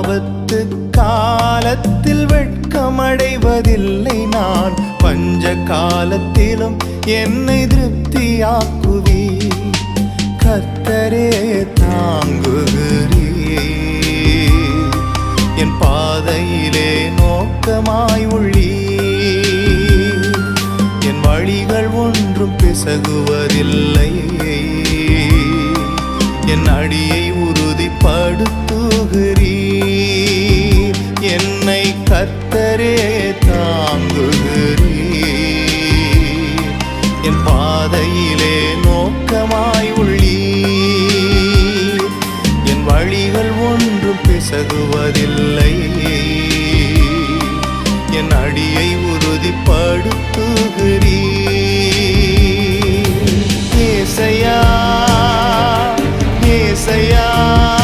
ஆபத்து காலத்தில் வெட்கமடைவதில்லை நான். பஞ்ச காலத்திலும் என்னை திருப்தியாக்குவி கத்தரே தாங்குகிறே என் பாதையிலே நோக்கமாய் உள்ளீ என் வழிகள் ஒன்றும் பிசகுவதில்லை. என் அடியை உறுதிப்படுத்து கரரே தாங்குகிறீர். என் பாதையிலே நோக்கமாய் உள்ளீர். என் வழிகள் ஒன்றும் பிசகுவதில்லை. என் அடியை உறுதிப்படுத்துகிறீர். ஏசையா ஏசையா.